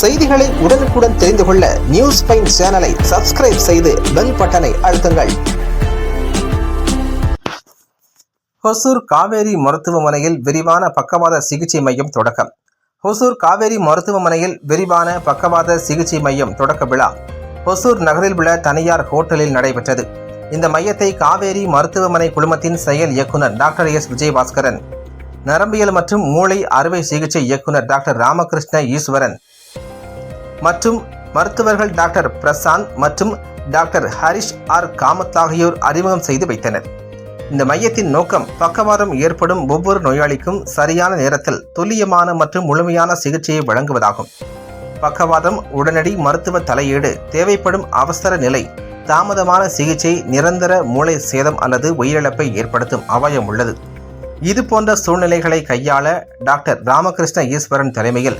செய்திகளை உடனுக்குடன் தெரிந்து கொள்ள நியூஸ் பைன் சேனலை சப்ஸ்கிரைப் செய்து பெல் பட்டனை அழுத்துங்கள். ஹொசூர் காவேரி மருத்துவமனையில் விரிவான பக்கவாத சிகிச்சை மையம் தொடக்கம். ஹொசூர் காவேரி மருத்துவமனையில் விரிவான பக்கவாத சிகிச்சை மையம் தொடக்க விழா ஹொசூர் நகரில் உள்ள தனியார் ஹோட்டலில் நடைபெற்றது. இந்த மையத்தை காவேரி மருத்துவமனை குழுமத்தின் செயல் இயக்குனர் டாக்டர் எஸ். விஜயபாஸ்கரன் நரம்பியல் மற்றும் மூளை அறுவை சிகிச்சை இயக்குனர் டாக்டர் ராமகிருஷ்ண ஈஸ்வரன் மற்றும் மருத்துவர்கள் டாக்டர் பிரசாந்த் மற்றும் டாக்டர் ஹரிஷ் ஆர் காமத் ஆகியோர் அறிமுகம் செய்து வைத்தனர். இந்த மையத்தின் நோக்கம் பக்கவாதம் ஏற்படும் ஒவ்வொரு நோயாளிக்கும் சரியான நேரத்தில் துல்லியமான மற்றும் முழுமையான சிகிச்சையை வழங்குவதாகும். பக்கவாதம் உடனடி மருத்துவ தலையீடு தேவைப்படும் அவசர நிலை தாமதமான சிகிச்சை நிரந்தர மூளை சேதம் அல்லது உயிரிழப்பை ஏற்படுத்தும் அபாயம் உள்ளது. இது போன்ற சூழ்நிலைகளை கையாள டாக்டர் ராமகிருஷ்ண ஈஸ்வரன் தலைமையில்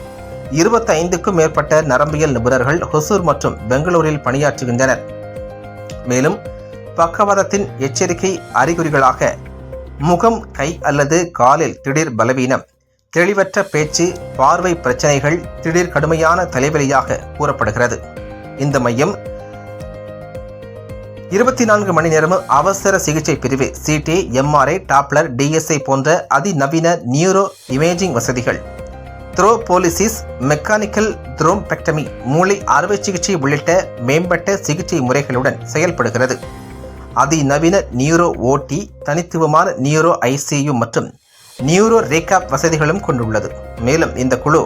இருபத்தைந்துக்கும் மேற்பட்ட நரம்பியல் நிபுணர்கள் ஹொசூர் மற்றும் பெங்களூரில் பணியாற்றுகின்றனர். மேலும் பக்கவாதத்தின் எச்சரிக்கை அறிகுறிகளாக முகம் கை அல்லது காலில் திடீர் பலவீனம் தெளிவற்ற பேச்சு பார்வை பிரச்சனைகள் திடீர் கடுமையான தலைவலியாக கூறப்படுகிறது. இந்த மையம் இருபத்தி நான்கு மணி நேரமும் அவசர சிகிச்சை பிரிவு சிடி எம்ஆர்ஐ டாப்லர் டிஎஸ்ஐ போன்ற அதிநவீன நியூரோ இமேஜிங் வசதிகள். த்ரோபோலிசிஸ் மெக்கானிக்கல் த்ரோம்பெக்டமி மூளை அறுவை சிகிச்சை உள்ளிட்ட மேம்பட்ட சிகிச்சை முறைகளுடன் செயல்படுகிறது. அதிநவீன நியூரோ ஓடி தனித்துவமான நியூரோ ஐசியு மற்றும் நியூரோ ரேகாப் வசதிகளும் கொண்டுள்ளது. மேலும் இந்த குழு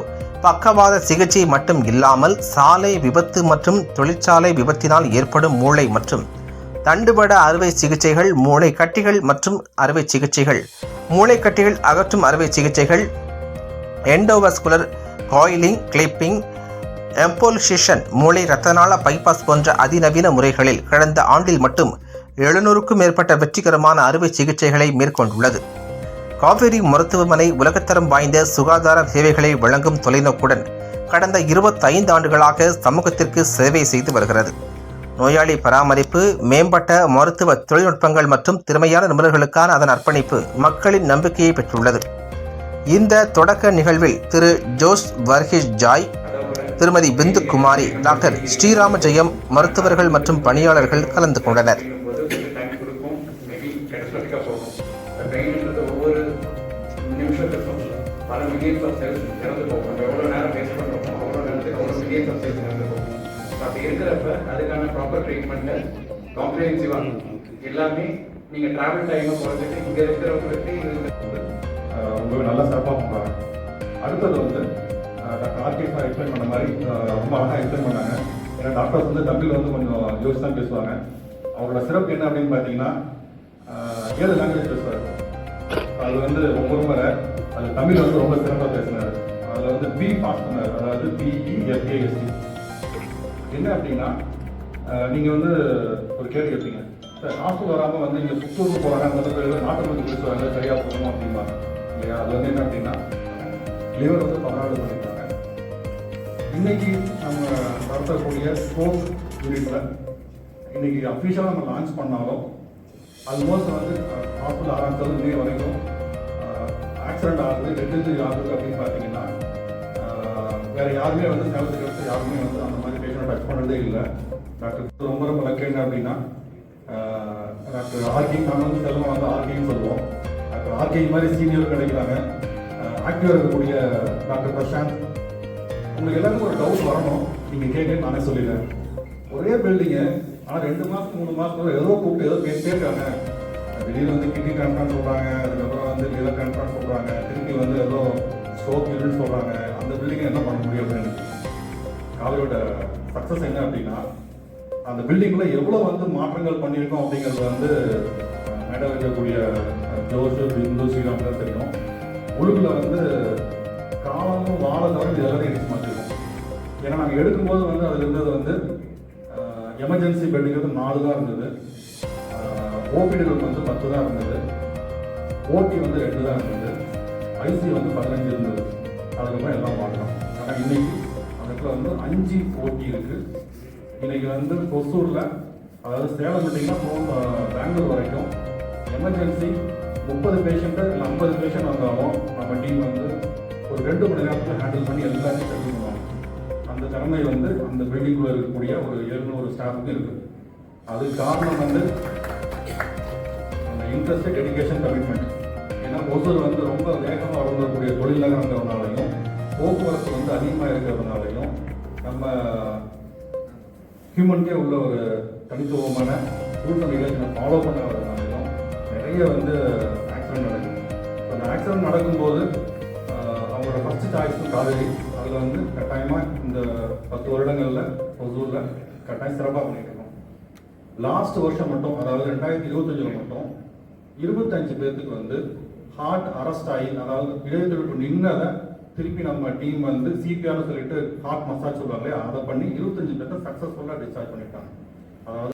பக்கவாத சிகிச்சை மட்டும் இல்லாமல் சாலை விபத்து மற்றும் தொழிற்சாலை விபத்தினால் ஏற்படும் மூளை மற்றும் தண்டுபட அறுவை சிகிச்சைகள் மூளை கட்டிகள் மற்றும் அறுவை சிகிச்சைகள் மூளை கட்டிகள் அகற்றும் அறுவை சிகிச்சைகள் எண்டோவஸ்குலர் காயிலிங் கிளிப்பிங் எம்போல்சிஷன் மூளை இரத்தநாள பைபாஸ் போன்ற அதிநவீன முறைகளில் கடந்த ஆண்டில் மட்டும் எழுநூறுக்கும் மேற்பட்ட வெற்றிகரமான அறுவை சிகிச்சைகளை மேற்கொண்டுள்ளது. காவேரி மருத்துவமனை உலகத்தரம் வாய்ந்த சுகாதார சேவைகளை வழங்கும் தொலைநோக்குடன் கடந்த இருபத்தைந்து ஆண்டுகளாக சமூகத்திற்கு சேவை செய்து வருகிறது. நோயாளி பராமரிப்பு மேம்பட்ட மருத்துவ தொழில்நுட்பங்கள் மற்றும் திறமையான நிபுணர்களுக்கான அதன் அர்ப்பணிப்பு மக்களின் நம்பிக்கையை பெற்றுள்ளது. இந்த தொடக்க நிகழ்வில் திரு ஜோஸ் வர்ஹிஸ் ஜாய் திருமதி பிந்து குமாரி டாக்டர் ஸ்ரீராம ஜெயம் மருத்துவர்கள் மற்றும் பணியாளர்கள் கலந்து கொண்டனர். எல்லாமே நீங்கள் ட்ராவல் டைமை குறைச்சிட்டு இங்கே இருக்கிறவங்களுக்கு நல்லா சிறப்பாக பண்ணுறாங்க அடுத்தது வந்து ஆஹ் டாக்டர் ஆர்கே சார் எக்ஸ்பிளைன் பண்ண மாதிரி ரொம்ப அழகாக எக்ஸ்பிளைன் பண்ணாங்க. ஏன்னா டாக்டர்ஸ் வந்து தமிழ் வந்து கொஞ்சம் யோசிச்சு தான் பேசுவாங்க. அவங்களோட சிறப்பு என்ன அப்படின்னு பார்த்தீங்கன்னா ஏழு லாங்குவேஜ் பேசுவார். அது வந்து ரொம்ப ரொம்ப அது தமிழ் வந்து ரொம்ப சிறப்பாக பேசினார். அதில் வந்து பி பாஸ் பண்ணார். அதாவது பிஇஎஃப்ஏஎஸ்சி என்ன அப்படின்னா நீங்கள் நீங்க வந்து ஒரு கேள்வி கேட்பீங்க சார் ஹாஸ்டல் வராம வந்து இங்க புத்தூருக்கு போறாங்க அந்த பேர் நாட்டு மருந்து பேசுவாங்க சரியா போகணும் அப்படிம்பாங்க. இல்லையா? அது வந்து என்ன அப்படின்னா லிவர் வந்து பதினாலு பண்ணியிருக்காங்க. இன்னைக்கு நம்ம நடத்தக்கூடிய ஸ்போர்ட்ஸ் யூனிட்டில் இன்னைக்கு அஃபிஷியலாக நம்ம லான்ச் பண்ணாலும் ஆல்மோஸ்ட் வந்து ஹாஸ்பிட்டல் ஆரம்பித்தது இன்னைய வரைக்கும் ஆக்சிடென்ட் ஆகுது டெத் ஆகுது அப்படின்னு பார்த்தீங்கன்னா வேறு யாருமே வந்து சேலத்துக்கு எடுத்து யாருமே வந்து அந்த மாதிரி பேஷண்ட் டச் பண்ணுறதே இல்லை. டாக்டர் ரொம்ப ரொம்ப லக்கு என்ன அப்படின்னா டாக்டர் ஆர்கிங் நாங்கள் வந்து செல்வம் வந்து ஆர்கின்னு சொல்லுவோம். டாக்டர் ஆர்கே மாதிரி சீனியரும் கிடைக்கிறாங்க. ஆக்டிவாக இருக்கக்கூடிய டாக்டர் பிரசாந்த் உங்களுக்கு எல்லாருக்கும் ஒரு டவுட் வரணும். நீங்கள் கேட்க நானே சொல்லிடுறேன். ஒரே பில்டிங்கு ஆனால் ரெண்டு மாதம் மூணு மாதம் ஏதோ கூப்பிட்டு ஏதோ பேசிட்டே இருக்காங்க. திடீர்னு வந்து கிட்னி டிரான்ஸ்பிளான் சொல்கிறாங்க அதுக்கப்புறம் வந்து லிவர் டிரான்ஸ்பிளான் சொல்கிறாங்க திருப்பி வந்து ஏதோ ஸ்ட்ரோக் யூனிட் சொல்கிறாங்க அந்த பில்டிங்கை என்ன பண்ண முடியும் அப்படின்னு. காலையோட சக்ஸஸ் என்ன அப்படின்னா அந்த பில்டிங்கில் எவ்வளோ வந்து மாற்றங்கள் பண்ணியிருக்கோம் அப்படிங்கிறது வந்து மேடம் இருக்கக்கூடிய அஹ், பிந்து ஸ்ரீராம் தான் தெரியும். உள்ளுக்குள்ள வந்து காலமும் வாழ தவிர இது எல்லாத்தையும் இடிச்சு மாற்றிருக்கோம் ஏன்னா நாங்கள் எடுக்கும்போது வந்து அதில் இருந்தது வந்து எமர்ஜென்சி பெட்டுங்கிறது நாலு தான் இருந்தது. ஓபிடிகள் வந்து பத்து தான் இருந்தது. ஓடி வந்து ரெண்டு தான் இருந்தது. ஐசி வந்து பதினஞ்சு இருந்தது. அதுக்கப்புறம் எல்லாம் மாற்றோம் ஆனால் இன்னைக்கு அந்த இடத்துல வந்து அஞ்சு ஓடி இருக்குது இன்னைக்கு வந்து கொசூரில் அதாவது சேலம் விட்டிங்கன்னா போன் பெங்களூர் வரைக்கும் எமர்ஜென்சி முப்பது பேஷண்ட்டு இல்லை ஐம்பது பேஷண்ட் வந்தாலும் நம்ம டீம் வந்து ஒரு ரெண்டு மணி நேரத்தில் ஹேண்டில் பண்ணி எல்லாத்தையும் செட்டில் பண்ணுவாங்க. அந்த திறமை வந்து அந்த பில்டிங்குள்ளே இருக்கக்கூடிய ஒரு எழுநூறு ஸ்டாஃபுக்கு இருக்குது அது காரணம் வந்து அந்த இன்ட்ரெஸ்ட் டெடிக்கேஷன் கமிட்மெண்ட் ஏன்னா ஒசூர் வந்து ரொம்ப வேகமாக வளர்ந்தக்கூடிய தொழில் நகரங்கிறதுனாலையும் போக்குவரத்து வந்து அதிகமாக இருக்கிறதுனாலையும் நம்ம ஹியூமன்கே உள்ள ஒரு தனித்துவமான கூட்டணிகளை அண்ட் ரெகுலேஷனை ஃபாலோ பண்ணாததுனாலையும் நிறைய வந்து ஆக்சிடென்ட் நடக்குது. So, அந்த ஆக்சிடென்ட் நடக்கும்போது அவங்களோட ஃபஸ்ட்டு சாய்ஸ் காவேரி. அதில் வந்து கட்டாயமாக இந்த பத்து வருடங்களில் ஒசூரில் கட்டாயம் சிறப்பாக பண்ணிட்டு இருக்கோம். லாஸ்ட் வருஷம் மட்டும் அதாவது ரெண்டாயிரத்தி இருபத்தஞ்சில் மட்டும் இருபத்தஞ்சு பேர்த்துக்கு வந்து ஹார்ட் அரெஸ்ட் ஆகி அதாவது இடையெழுத்து நின்னதை திருப்பி நம்ம டீம் வந்து சிபிஆர்னு சொல்லிட்டு ஹார்ட் மசாஜ் சொல்லுவாங்களே அதை பண்ணி இருபத்தஞ்சு பேர்த்த சக்ஸஸ்ஃபுல்லாக டிஸ்சார்ஜ் பண்ணிட்டாங்க. அதாவது